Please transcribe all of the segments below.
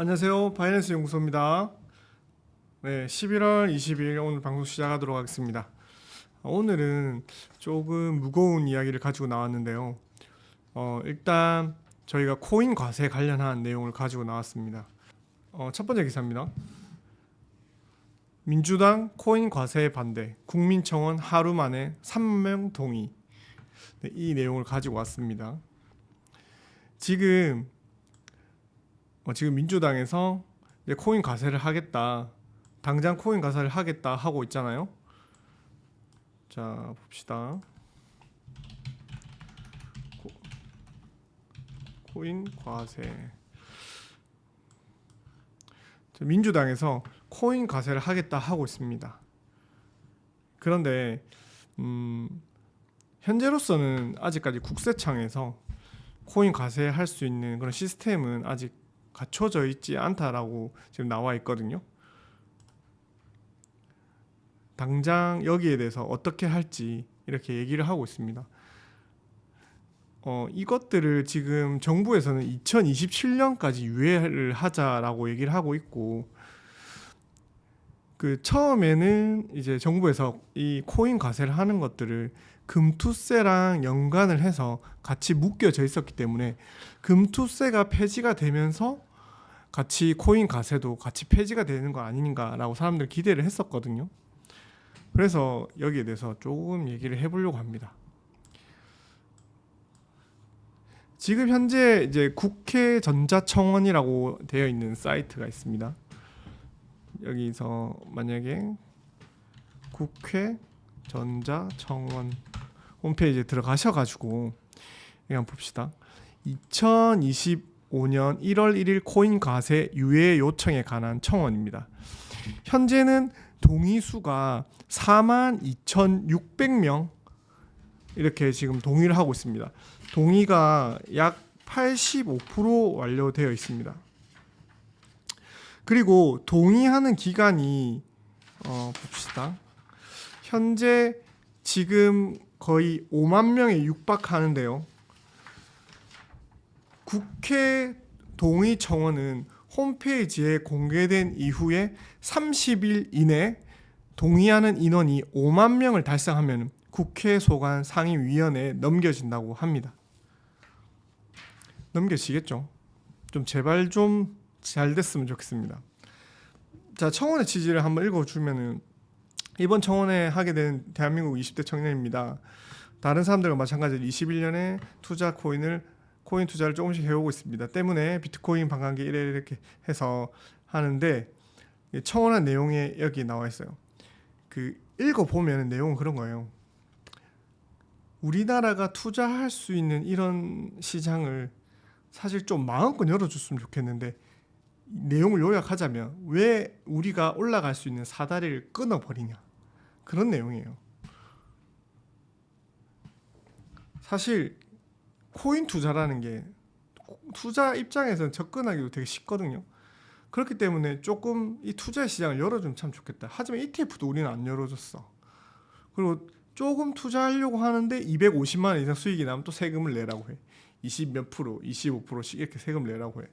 안녕하세요. 바이낸스 연구소입니다. 네, 11월 20일 오늘 방송 시작하도록 하겠습니다. 오늘은 조금 무거운 이야기를 가지고 나왔는데요. 어, 일단 저희가 코인 과세 관련한 내용을 가지고 나왔습니다. 어, 첫 번째 기사입니다. 민주당 코인 과세 반대, 국민청원 하루 만에 3만 명 동의. 네, 이 내용을 가지고 왔습니다. 지금 어, 지금 민주당에서 이제 코인 과세를 하겠다. 당장 코인 과세를 하겠다 하고 있잖아요. 자, 봅시다. 코, 코인 과세. 자, 민주당에서 코인 과세를 하겠다 하고 있습니다. 그런데 음, 현재로서는 아직까지 국세청에서 코인 과세할 수 있는 그런 시스템은 아직 갖춰져 있지 않다라고 지금 나와 있거든요. 당장 여기에 대해서 어떻게 할지 이렇게 얘기를 하고 있습니다. 어, 이것들을 지금 정부에서는 2027년까지 유예를 하자라고 얘기를 하고 있고 그 처음에는 이제 정부에서 이 코인 과세를 하는 것들을 금투세랑 연관을 해서 같이 묶여져 있었기 때문에 금투세가 폐지가 되면서 같이 코인 과세도 같이 폐지가 되는 거 아닌가라고 사람들 기대를 했었거든요. 그래서 여기에 대해서 조금 얘기를 해보려고 합니다. 지금 현재 이제 국회 전자청원이라고 되어 있는 사이트가 있습니다. 여기서 만약에 국회 전자청원 홈페이지에 들어가셔가지고 한번 봅시다. 2025년 1월 1일 코인 과세 유예 요청에 관한 청원입니다. 현재는 동의 수가 4만 2,600명 이렇게 지금 동의를 하고 있습니다. 동의가 약 85% 완료되어 있습니다. 그리고 동의하는 기간이 어, 봅시다. 현재 지금 거의 5만 명에 육박하는데요. 국회 동의 청원은 홈페이지에 공개된 이후에 30일 이내 동의하는 인원이 5만 명을 달성하면 국회 소관 상임위원회에 넘겨진다고 합니다. 넘겨지겠죠. 좀 제발 좀 잘 됐으면 좋겠습니다. 자 청원의 취지를 한번 읽어주면은 이번 청원에 하게 된 대한민국 20대 청년입니다. 다른 사람들과 마찬가지로 21년에 투자 코인을 코인 투자를 조금씩 해오고 있습니다. 때문에 비트코인 반감기 이래 이렇게 해서 하는데 청원한 내용에 여기 나와 있어요. 그 읽어 보면 내용은 그런 거예요. 우리나라가 투자할 수 있는 이런 시장을 사실 좀 마음껏 열어줬으면 좋겠는데 내용을 요약하자면 왜 우리가 올라갈 수 있는 사다리를 끊어버리냐 그런 내용이에요. 사실 코인 투자라는 게 투자 입장에서는 접근하기도 되게 쉽거든요. 그렇기 때문에 조금 이 투자 시장을 열어주면 참 좋겠다. 하지만 ETF도 우리는 안 열어줬어. 그리고 조금 투자하려고 하는데 250만 원 이상 수익이 나면 또 세금을 내라고 해. 20 몇 프로, 25%씩 이렇게 세금을 내라고 해.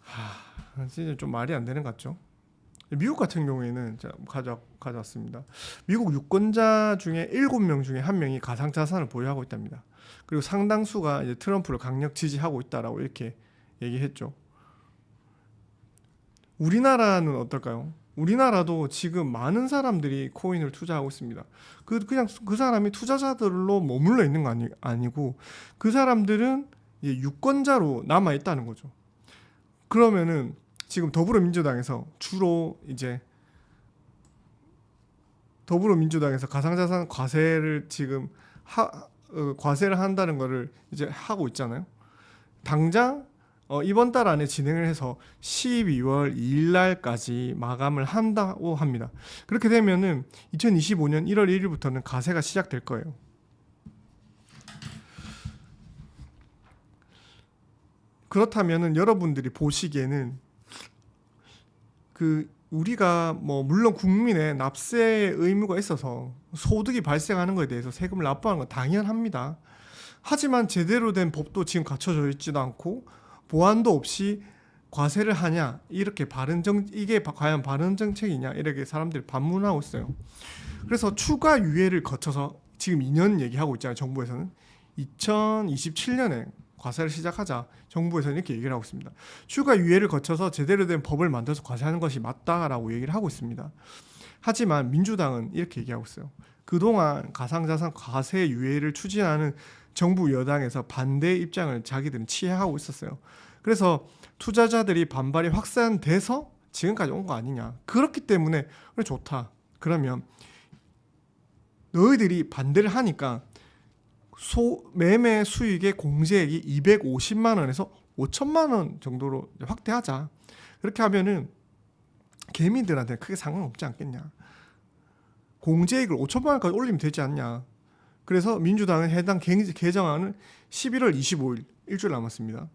하, 진짜 좀 말이 안 되는 것 같죠? 미국 같은 경우에는 가져 가져왔습니다. 미국 유권자 중에 7명 중에 한 명이 가상 자산을 보유하고 있답니다. 그리고 상당수가 이제 트럼프를 강력 지지하고 있다라고 이렇게 얘기했죠. 우리나라는 어떨까요? 우리나라도 지금 많은 사람들이 코인을 투자하고 있습니다. 그 그냥 그 사람이 투자자들로 머물러 있는 거 아니, 아니고 그 사람들은 유권자로 남아 있다는 거죠. 그러면은 지금 더불어민주당에서 주로 이제 더불어민주당에서 가상자산 과세를 지금 하, 어, 과세를 한다는 거를 이제 하고 있잖아요. 당장 어, 이번 달 안에 진행을 해서 12월 2일 날까지 마감을 한다고 합니다. 그렇게 되면은 2025년 1월 1일부터는 과세가 시작될 거예요. 그렇다면은 여러분들이 보시기에는 그 우리가 뭐 물론 국민의 납세의 의무가 있어서 소득이 발생하는 것에 대해서 세금을 납부하는 건 당연합니다. 하지만 제대로 된 법도 지금 갖춰져 있지도 않고 보안도 없이 과세를 하냐 이렇게 바른 정 이게 바- 과연 바른 정책이냐 이렇게 사람들이 반문하고 있어요. 그래서 추가 유예를 거쳐서 지금 2년 얘기하고 있잖아요. 정부에서는 2027년에 과세를 시작하자 정부에서는 이렇게 얘기를 하고 있습니다. 추가 유예를 거쳐서 제대로 된 법을 만들어서 과세하는 것이 맞다라고 얘기를 하고 있습니다. 하지만 민주당은 이렇게 얘기하고 있어요. 그동안 가상자산 과세 유예를 추진하는 정부 여당에서 반대 입장을 자기들은 취하고 있었어요. 그래서 투자자들이 반발이 확산돼서 지금까지 온 거 아니냐. 그렇기 때문에 그래 좋다. 그러면 너희들이 반대를 하니까 소 매매 수익의 공제액이 250만 원에서 5천만 원 정도로 확대하자. 그렇게 하면은 개미들한테 크게 상관없지 않겠냐. 공제액을 5천만 원까지 올리면 되지 않냐. 그래서 민주당은 해당 개- 개정안을 11월 25일 일주일 남았습니다.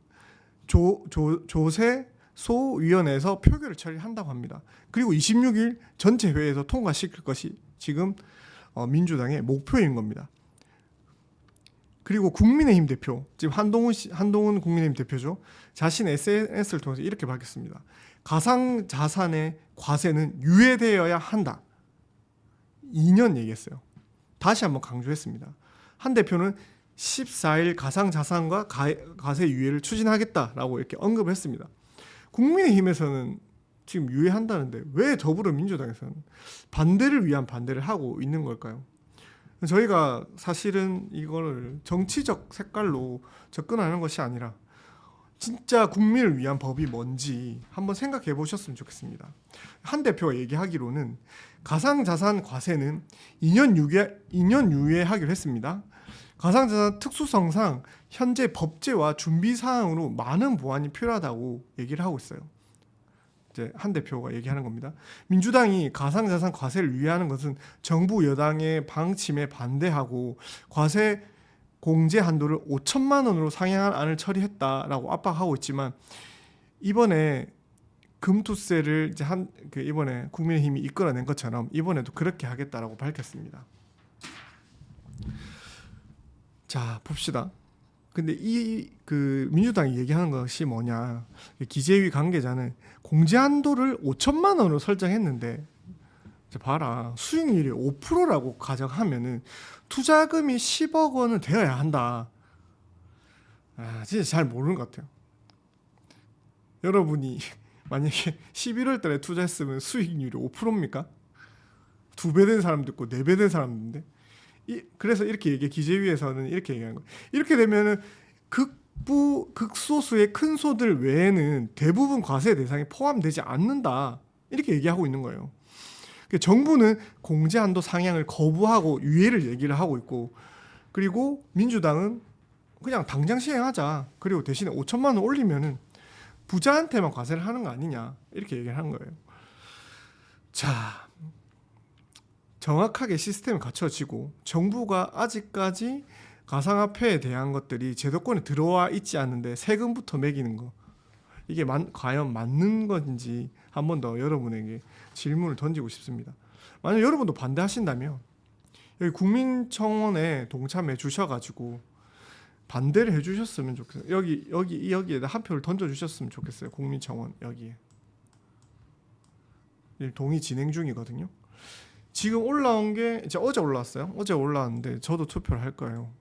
조, 조, 조세 소위원회에서 표결을 처리한다고 합니다. 그리고 26일 전체 회의에서 통과시킬 것이 지금 어, 민주당의 목표인 겁니다. 그리고 국민의힘 대표 지금 한동훈 씨, 한동훈 국민의힘 대표죠. 자신 SNS를 통해서 이렇게 밝혔습니다. 가상 자산의 과세는 유예되어야 한다. 2년 얘기했어요. 다시 한번 강조했습니다. 한 대표는 14일 가상 자산과 가, 과세 유예를 추진하겠다라고 이렇게 언급을 했습니다. 국민의힘에서는 지금 유예한다는데 왜 더불어민주당에서는 반대를 위한 반대를 하고 있는 걸까요? 저희가 사실은 이거를 정치적 색깔로 접근하는 것이 아니라 진짜 국민을 위한 법이 뭔지 한번 생각해 보셨으면 좋겠습니다. 한 대표가 얘기하기로는 가상자산 과세는 2년 유예 2년 유예하기로 했습니다. 가상자산 특수성상 현재 법제와 준비 사항으로 많은 보완이 필요하다고 얘기를 하고 있어요. 이제 한 대표가 얘기하는 겁니다. 민주당이 가상자산 과세를 유예하는 것은 정부 여당의 방침에 반대하고 과세 공제 한도를 5천만 원으로 상향한 안을 처리했다라고 압박하고 있지만 이번에 금투세를 이제 한 그 이번에 국민의힘이 이끌어낸 것처럼 이번에도 그렇게 하겠다라고 밝혔습니다. 자 봅시다. 근데 이 그 민주당이 얘기하는 것이 뭐냐? 기재위 관계자는 공제 한도를 5천만 원으로 설정했는데 봐라 수익률이 5%라고 가정하면은 투자금이 10억 원은 되어야 한다. 아 진짜 잘 모르는 것 같아요. 여러분이 만약에 11월 달에 투자했으면 수익률이 5%입니까? 두 배 된 사람도 있고 네 배 된 사람도 있는데 이, 그래서 이렇게 얘기 기재위에서는 이렇게 얘기하는 거예요. 이렇게 되면은 극부 극소수의 큰 소들 외에는 대부분 과세 대상에 포함되지 않는다. 이렇게 얘기하고 있는 거예요. 그러니까 정부는 공제 한도 상향을 거부하고 유예를 얘기를 하고 있고 그리고 민주당은 그냥 당장 시행하자. 그리고 대신에 5천만 원 올리면은 부자한테만 과세를 하는 거 아니냐. 이렇게 얘기를 한 거예요. 자, 정확하게 시스템이 갖춰지고 정부가 아직까지 가상화폐에 대한 것들이 제도권에 들어와 있지 않는데 세금부터 매기는 거 이게 만, 과연 맞는 건지 한 번 더 여러분에게 질문을 던지고 싶습니다. 만약 여러분도 반대하신다면 여기 국민청원에 동참해 주셔가지고 반대를 해주셨으면 좋겠어요. 여기 여기 여기에다 한 표를 던져 주셨으면 좋겠어요. 국민청원 여기에 이 동의 진행 중이거든요. 지금 올라온 게 이제 어제 올라왔어요. 어제 올라왔는데 저도 투표를 할 거예요.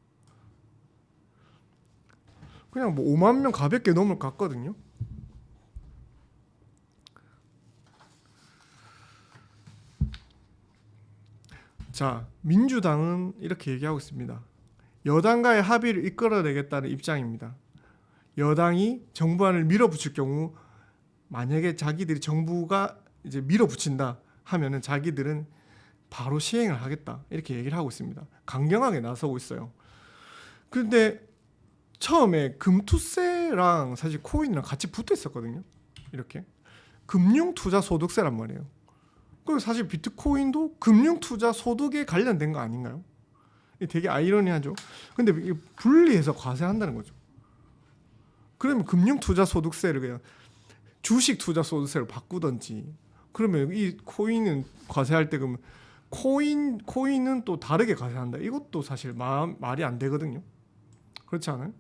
그냥 뭐 5만 명 가볍게 넘을 것 같거든요. 자, 민주당은 이렇게 얘기하고 있습니다. 여당과의 합의를 이끌어내겠다는 입장입니다. 여당이 정부안을 밀어붙일 경우 만약에 자기들이 정부가 이제 밀어붙인다 하면은 자기들은 바로 시행을 하겠다 이렇게 얘기를 하고 있습니다. 강경하게 나서고 있어요. 그런데 처음에 금투세랑 사실 코인이랑 같이 붙어 있었거든요. 이렇게 금융 투자 소득세란 말이에요. 그리고 사실 비트코인도 금융 투자 소득에 관련된 거 아닌가요? 되게 아이러니하죠. 근데 분리해서 과세한다는 거죠. 그러면 금융 투자 소득세를 그냥 주식 투자 소득세로 바꾸던지 그러면 이 코인은 과세할 때 그러면 코인 코인은 또 다르게 과세한다. 이것도 사실 마, 말이 안 되거든요. 그렇지 않아요?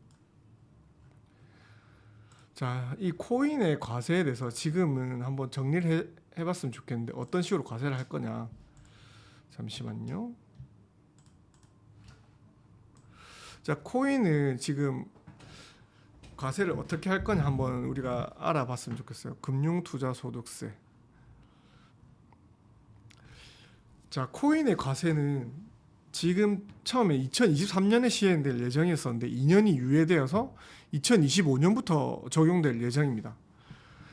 자, 이 코인의 과세에 대해서 지금은 한번 정리를 해, 해봤으면 좋겠는데 어떤 식으로 과세를 할 거냐? 잠시만요. 자, 코인은 지금 과세를 어떻게 할 거냐 한번 우리가 알아봤으면 좋겠어요. 금융투자소득세. 자, 코인의 과세는 지금 처음에 2023년에 시행될 예정이었었는데 2년이 유예되어서 2025년부터 적용될 예정입니다.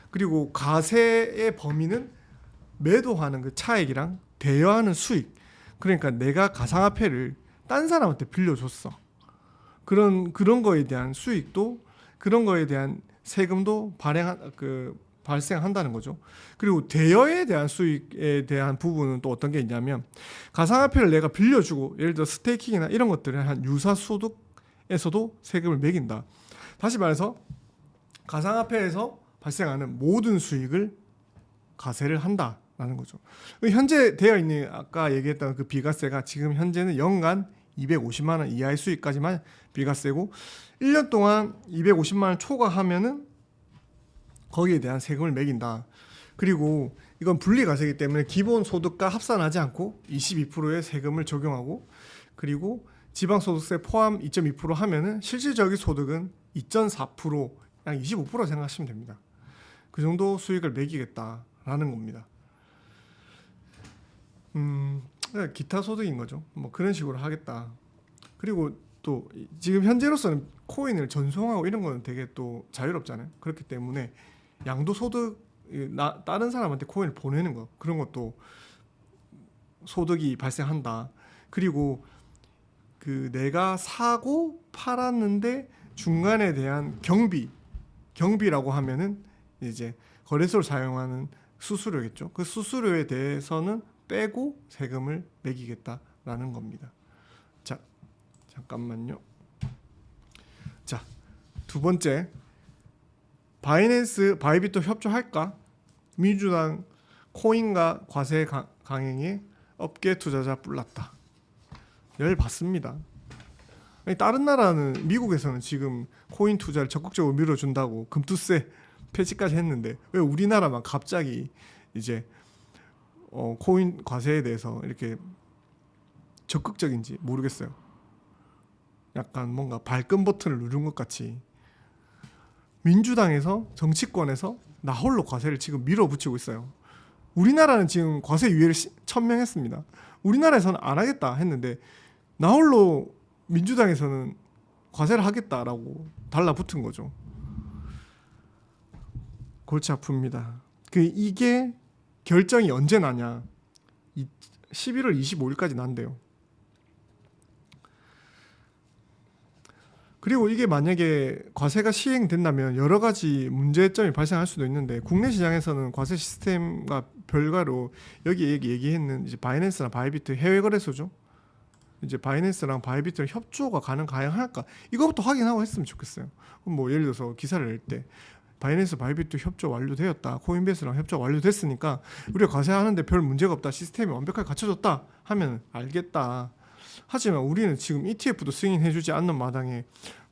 그리고 과세의 범위는 매도하는 그 차액이랑 대여하는 수익. 그러니까 내가 가상화폐를 딴 사람한테 빌려줬어. 그런 그런 거에 대한 수익도 그런 거에 대한 세금도 발행 그 발생한다는 거죠. 그리고 대여에 대한 수익에 대한 부분은 또 어떤 게 있냐면 가상화폐를 내가 빌려주고 예를 들어 스테이킹이나 이런 것들을 한 유사 소득에서도 세금을 매긴다. 다시 말해서 가상화폐에서 발생하는 모든 수익을 과세를 한다라는 거죠. 현재 되어 있는 아까 얘기했던 그 비과세가 지금 현재는 연간 250만 원 이하의 수익까지만 비과세고 1년 동안 250만 원 초과하면은 거기에 대한 세금을 매긴다. 그리고 이건 분리과세이기 때문에 기본 소득과 합산하지 않고 22%의 세금을 적용하고 그리고 지방소득세 포함 2.2% 하면은 실질적인 소득은 2.4%, 약 25% 생각하시면 됩니다. 그 정도 수익을 매기겠다라는 겁니다. 음, 기타 소득인 거죠. 뭐 그런 식으로 하겠다. 그리고 또 지금 현재로서는 코인을 전송하고 이런 거는 되게 또 자유롭잖아요. 그렇기 때문에 양도소득 나, 다른 사람한테 코인을 보내는 거 그런 것도 소득이 발생한다. 그리고 그 내가 사고 팔았는데 중간에 대한 경비 경비라고 하면은 이제 거래소를 사용하는 수수료겠죠. 그 수수료에 대해서는 빼고 세금을 매기겠다라는 겁니다. 자, 잠깐만요. 자, 두 번째 바이낸스 바이비트 협조할까? 민주당 코인과 과세 강- 강행에 업계 투자자 뿔났다. 열 받습니다. 다른 나라는 미국에서는 지금 코인 투자를 적극적으로 밀어준다고 금투세 폐지까지 했는데 왜 우리나라만 갑자기 이제 어, 코인 과세에 대해서 이렇게 적극적인지 모르겠어요. 약간 뭔가 발끈 버튼을 누른 것 같이 민주당에서 정치권에서 나 홀로 과세를 지금 밀어붙이고 있어요. 우리나라는 지금 과세 유예를 시- 천명했습니다. 우리나라에서는 안 하겠다 했는데 나 홀로 민주당에서는 과세를 하겠다라고 달라붙은 거죠. 골치 아픕니다. 그 이게 결정이 언제 나냐? 이 11월 25일까지 난대요. 그리고 이게 만약에 과세가 시행된다면 여러 가지 문제점이 발생할 수도 있는데 국내 시장에서는 과세 시스템과 별가로 여기 얘기 얘기했는 이제 바이낸스나 바이비트 해외 거래소죠. 이제 바이낸스랑 바이비트랑 협조가 가능 가능할까? 이거부터 확인하고 했으면 좋겠어요. 뭐 예를 들어서 기사를 낼 때 바이낸스 바이비트 협조 완료되었다. 코인베이스랑 협조 완료됐으니까 우리가 과세하는데 별 문제가 없다. 시스템이 완벽하게 갖춰졌다. 하면 알겠다. 하지만 우리는 지금 ETF도 승인해주지 않는 마당에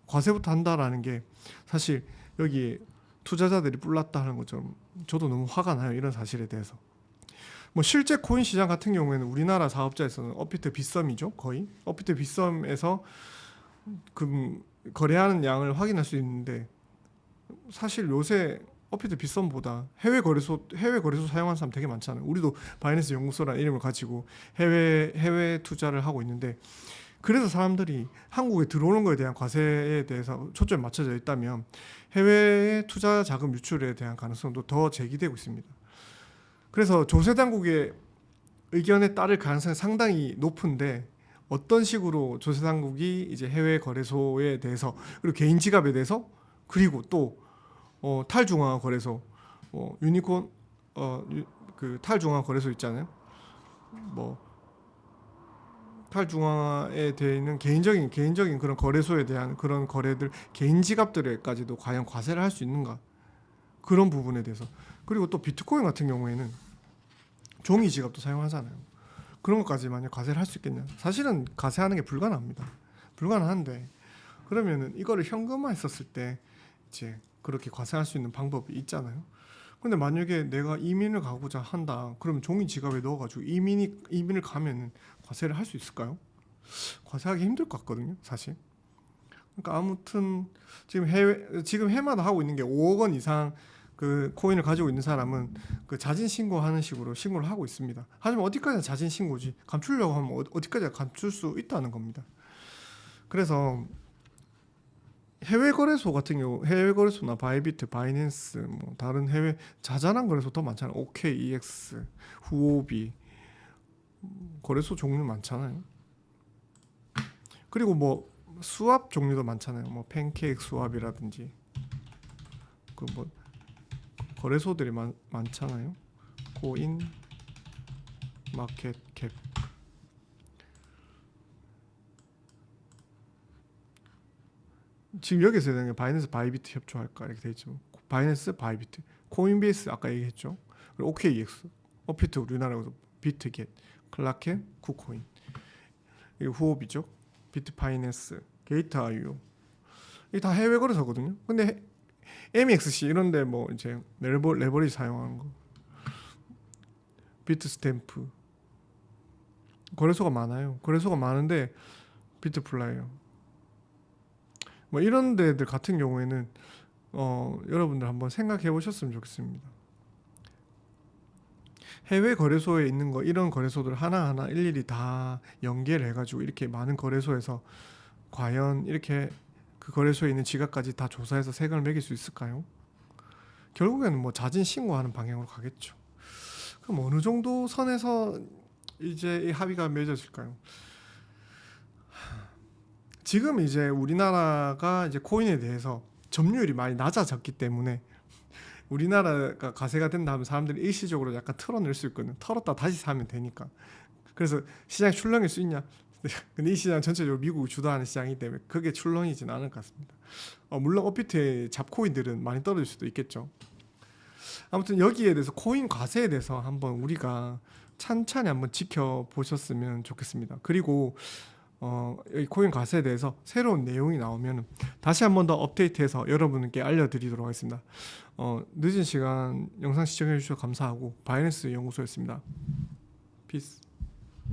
과세부터 한다라는 게 사실 여기 투자자들이 뿔났다 하는 것처럼 저도 너무 화가 나요 이런 사실에 대해서. 뭐 실제 코인 시장 같은 경우에는 우리나라 사업자에서는 업비트 빗썸이죠 거의. 업비트 빗썸에서 그 거래하는 양을 확인할 수 있는데 사실 요새 업비트 빗썸보다 해외 거래소 해외 거래소 사용하는 사람 되게 많잖아요. 우리도 바이낸스 연구소라는 이름을 가지고 해외 해외 투자를 하고 있는데 그래서 사람들이 한국에 들어오는 거에 대한 과세에 대해서 초점이 맞춰져 있다면 해외 투자 자금 유출에 대한 가능성도 더 제기되고 있습니다. 그래서 조세 당국의 의견에 따를 가능성이 상당히 높은데 어떤 식으로 조세 당국이 이제 해외 거래소에 대해서 그리고 개인 지갑에 대해서 그리고 또 어, 탈중앙화 거래소, 어, 유니콘, 어, 유, 그 탈중앙화 거래소 있잖아요. 뭐 탈중앙화에 되어 있는 개인적인 개인적인 그런 거래소에 대한 그런 거래들 개인 지갑들에까지도 과연 과세를 할 수 있는가 그런 부분에 대해서 그리고 또 비트코인 같은 경우에는 종이 지갑도 사용하잖아요. 그런 것까지 만약 과세를 할 수 있겠냐? 사실은 과세하는 게 불가능합니다. 불가능한데 그러면은 이거를 현금화 했었을 때 이제 그렇게 과세할 수 있는 방법이 있잖아요. 근데 만약에 내가 이민을 가고자 한다. 그러면 종이 지갑에 넣어가지고 이민이 이민을 가면은 과세를 할 수 있을까요? 과세하기 힘들 것 같거든요, 사실. 그러니까 아무튼 지금 해외 지금 해마다 하고 있는 게 5억 원 이상 그 코인을 가지고 있는 사람은 그 자진 신고하는 식으로 신고를 하고 있습니다. 하지만 어디까지나 자진 신고지 감추려고 하면 어- 어디까지 감출 수 있다는 겁니다. 그래서 해외 거래소 같은 경우 해외 거래소나 바이비트, 바이낸스 뭐 다른 해외 자잘한 거래소 더 많잖아요. OKEX, 후오비 음, 거래소 종류 많잖아요. 그리고 뭐 수압 종류도 많잖아요. 뭐 팬케이크 수압이라든지 그 뭐 거래소들이 많, 많잖아요. 코인 마켓 캡 지금 여기서 되는 게 바이낸스 바이비트 협조할까 이렇게 돼 있죠. 바이낸스 바이비트, 코인베이스 아까 얘기했죠. 그리고 OKEX, 어피트 우리나라에서 비트겟, 클라켓, 쿠코인 이게 후업이죠. 비트파이낸스, 게이트아이오 이게 다 해외 거래소거든요. 근데 MXC 이런데 뭐 이제 레버 레버리지 사용하는 거, 비트 스탬프 거래소가 많아요. 거래소가 많은데 비트플라이어 뭐 이런 데들 같은 경우에는 어, 여러분들 한번 생각해 보셨으면 좋겠습니다. 해외 거래소에 있는 거 이런 거래소들 하나하나 일일이 다 연계를 해가지고 이렇게 많은 거래소에서 과연 이렇게 그 거래소에 있는 지갑까지 다 조사해서 세금을 매길 수 있을까요? 결국에는 뭐 자진 신고하는 방향으로 가겠죠. 그럼 어느 정도 선에서 이제 이 합의가 맺어질까요? 지금 이제 우리나라가 이제 코인에 대해서 점유율이 많이 낮아졌기 때문에 우리나라가 가세가 된다 하면 사람들이 일시적으로 약간 털어낼 수 있거든요. 털었다 다시 사면 되니까. 그래서 시장이 출렁일 수 있냐? 근데 이 시장 전체적으로 미국이 주도하는 시장이기 때문에 그게 출렁이진 않을 것 같습니다. 어, 물론 어피트의 잡코인들은 많이 떨어질 수도 있겠죠. 아무튼 여기에 대해서 코인 과세에 대해서 한번 우리가 찬찬히 한번 지켜보셨으면 좋겠습니다. 그리고 어, 이 코인 과세에 대해서 새로운 내용이 나오면 다시 한 번 더 업데이트해서 여러분께 알려드리도록 하겠습니다. 어, 늦은 시간 영상 시청해 주셔서 감사하고 바이낸스 연구소였습니다. 피스.